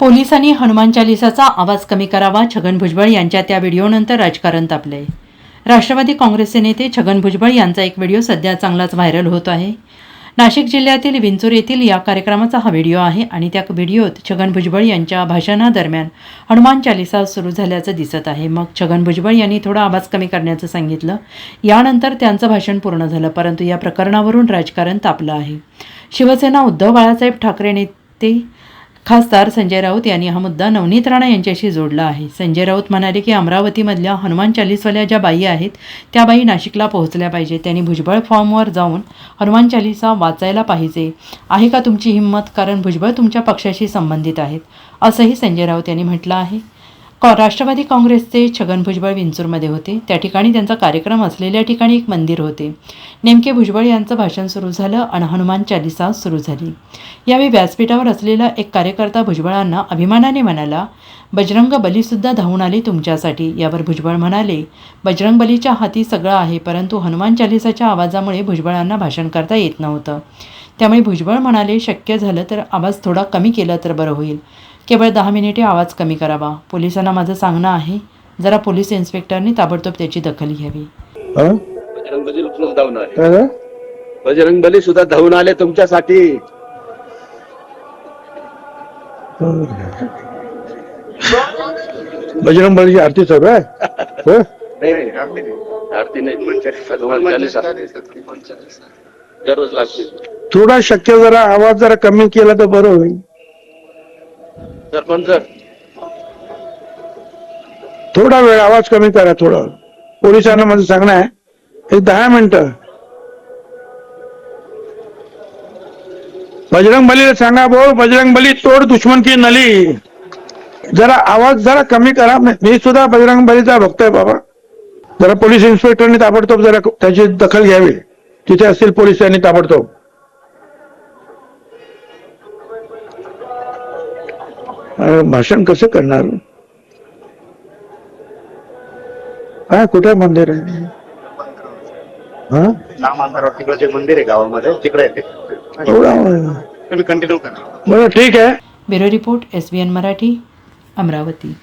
पोलिसांनी हनुमान चालिसाचा आवाज कमी करावा छगन भुजबळ यांच्या त्या व्हिडिओनंतर राजकारण तापलंय राष्ट्रवादी काँग्रेसचे नेते छगन भुजबळ यांचा एक व्हिडिओ सध्या चांगलाच व्हायरल होत आहे. नाशिक जिल्ह्यातील विंचूर येथील या कार्यक्रमाचा हा व्हिडिओ आहे आणि त्या व्हिडिओत छगन भुजबळ यांच्या भाषणादरम्यान हनुमान चालिसा सुरू झाल्याचं दिसत आहे. मग छगन भुजबळ यांनी थोडा आवाज कमी करण्याचं सांगितलं. यानंतर त्यांचं भाषण पूर्ण झालं परंतु या प्रकरणावरून राजकारण तापलं आहे. शिवसेना उद्धव बाळासाहेब ठाकरे नेते खासदार संजय राऊत यांनी हा मुद्दा नवनीत राणा यांच्याशी जोडला आहे. संजय राऊत म्हणाले की अमरावतीमधल्या हनुमान चालीसवाल्या ज्या बाई आहेत त्या बाई नाशिकला पोहोचल्या पाहिजे. त्यांनी भुजबळ फॉर्मवर जाऊन हनुमान चालीसा वाचायला पाहिजे. आहे का तुमची हिंमत? कारण भुजबळ तुमच्या पक्षाशी संबंधित आहेत. असंही संजय राऊत यांनी म्हटलं आहे. कॉ राष्ट्रवादी काँग्रेसचे छगन भुजबळ विंचूरमध्ये होते. त्या ठिकाणी त्यांचा कार्यक्रम असलेल्या ठिकाणी एक मंदिर होते. नेमके भुजबळ यांचं भाषण सुरू झालं आणि हनुमान चालिसा सुरू झाली. यावेळी व्यासपीठावर असलेला एक कार्यकर्ता भुजबळांना अभिमानाने म्हणाला बजरंग बलीसुद्धा धावून आली तुमच्यासाठी. यावर भुजबळ म्हणाले बजरंग बलीच्या हाती सगळं आहे परंतु हनुमान चालिसाच्या आवाजामुळे भुजबळांना भाषण करता येत नव्हतं. त्यामुळे भुजबळ म्हणाले शक्य झालं तर आवाज थोडा कमी केला तर बरं होईल. केवळ दहा मिनिटे आवाज कमी करावा. पोलिसांना माझं सांगणं आहे. जरा पोलीस इन्स्पेक्टरनी ताबडतोब त्याची दखल घ्यावी. हं? बजरंग बली सुद्धा धावून आले तुमच्यासाठी. बजरंग बलीची आरती चालू आहे? हो? नाही नाही आरती नाही. दररोज लागते थोडा शक्य जरा आवाज जरा कमी केला तर बरं होईल. सरपंच थोडा वेळ आवाज कमी करा थोडं. पोलिसांना माझं सांगणं आहे. एक दहा मिनिटं. बजरंग बलीला सांगा बोल बजरंग बली तोड दुश्मन की नली. जरा आवाज जरा कमी करा. मी सुद्धा बजरंग बलीचा भक्त आहे बाबा. जरा पोलीस इन्स्पेक्टरने ताबडतोब जरा त्याची दखल घ्यावी. तिथे असतील पोलीस त्यांनी ताबडतोब. भाषण कसं करणार? काय कुठे मंदिर आहे हा? जे मंदिर आहे गावामध्ये तिकडे कंटिन्यू करा. बरं ठीक आहे. Bureau report S B N Marathi Amravati.